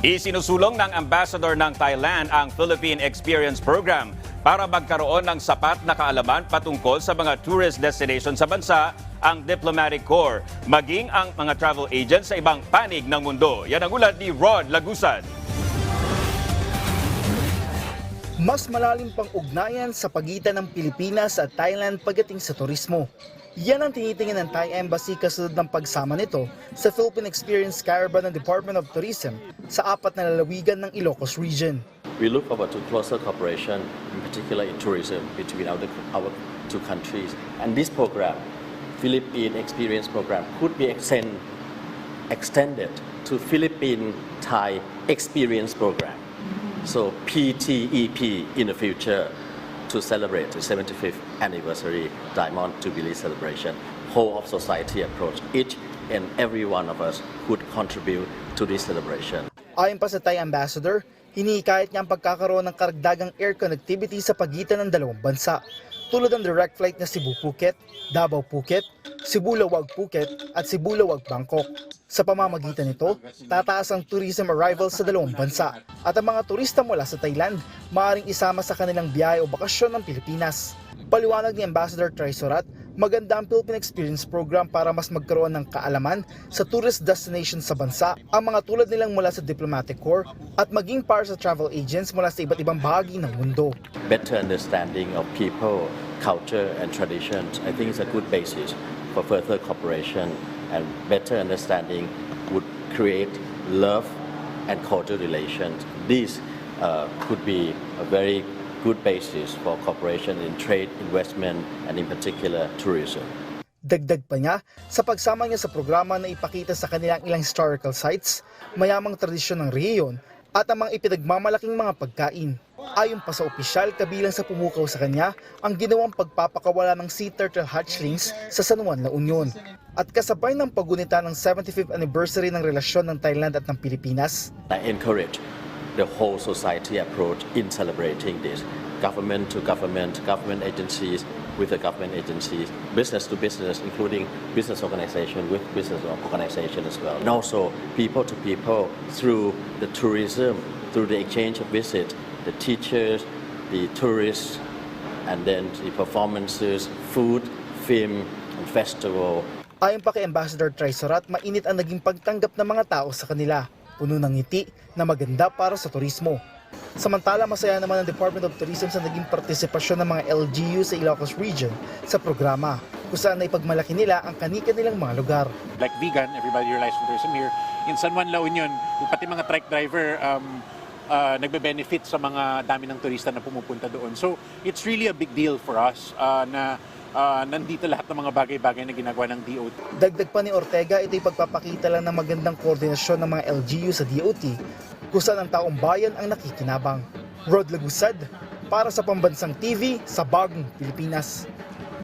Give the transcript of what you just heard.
Isinusulong ng ambassador ng Thailand ang Philippine Experience Program para magkaroon ng sapat na kaalaman patungkol sa mga tourist destination sa bansa ang Diplomatic Corps, maging ang mga travel agents sa ibang panig ng mundo. Yan ang ulat ni Rod Lagusan. Mas malalim pang ugnayan sa pagitan ng Pilipinas at Thailand pagdating sa turismo. Yan ang tinitingin ng Thai Embassy kasunod ng pagsama nito sa Philippine Experience Caravan ng Department of Tourism sa apat na lalawigan ng Ilocos Region. We look forward to closer cooperation, in particular in tourism, between our, our two countries. And this program, Philippine Experience Program, could be extend, extended to Philippine Thai Experience Program. So PTEP in the future to celebrate the 75th anniversary Diamond Jubilee celebration. Whole of society approach. Each and every one of us could contribute to this celebration. Ayon pa sa Thai Ambassador, hinihikayat niya ang pagkakaroon ng karagdagang air connectivity sa pagitan ng dalawang bansa tulad ng direct flight na Cebu-Phuket, Davao-Phuket, Cebu-Lawag-Phuket at Cebu-Lawag-Bangkok. Sa pamamagitan nito, tataas ang tourism arrivals sa dalawang bansa at ang mga turista mula sa Thailand maaaring isama sa kanilang biyahe o bakasyon ng Pilipinas. Paliwanag ni Ambassador Trisorat, maganda ang Philippine Experience Program para mas magkaroon ng kaalaman sa tourist destinations sa bansa ang mga tulad nilang mula sa Diplomatic Corps at maging para sa travel agents mula sa iba't ibang bahagi ng mundo. better understanding of people, culture, and traditions, I think is a good basis for further cooperation and better understanding would create love and cordial relations. This uh, could be a very good basis for cooperation in trade, investment, and in particular tourism. Dagdag pa niya, sa pagsama niya sa programa na ipakita sa kanilang ilang historical sites, mayamang tradisyon ng rehiyon at ang mga ipinagmamalaking mga pagkain. Ayon pa sa opisyal, kabilang sa pumukaw sa kanya ang ginawang pagpapakawala ng sea turtle hatchlings sa San Juan, La Union. At kasabay ng pagunita ng 75th anniversary ng relasyon ng Thailand at ng Pilipinas, I encourage the whole society approach in celebrating this. Government to government, government agencies with the government agencies, business to business, including business organization with business organization as well. And also people to people through the tourism, through the exchange of visit, the teachers, the tourists, and then the performances, food, film, and festival, Ayon pa kay Ambassador Trisorat, mainit ang naging pagtanggap ng mga tao sa kanila. Puno ng ngiti na maganda para sa turismo. Samantala, masaya naman ang Department of Tourism sa naging partisipasyon ng mga LGU sa Ilocos Region sa programa, kung saan naipagmalaki nila ang kanika nilang mga lugar. like vegan, everybody relies on tourism here. In San Juan, La Union, pati mga truck driver um, uh, nagbe-benefit sa mga dami ng turista na pumupunta doon. So, it's really a big deal for us uh, na uh, nandito lahat ng mga bagay-bagay na ginagawa ng DOT. Dagdag pa ni Ortega, ito'y pagpapakita lang ng magandang koordinasyon ng mga LGU sa DOT, kung saan ang taong bayan ang nakikinabang. Rod Lagusad, para sa Pambansang TV sa Bagong Pilipinas.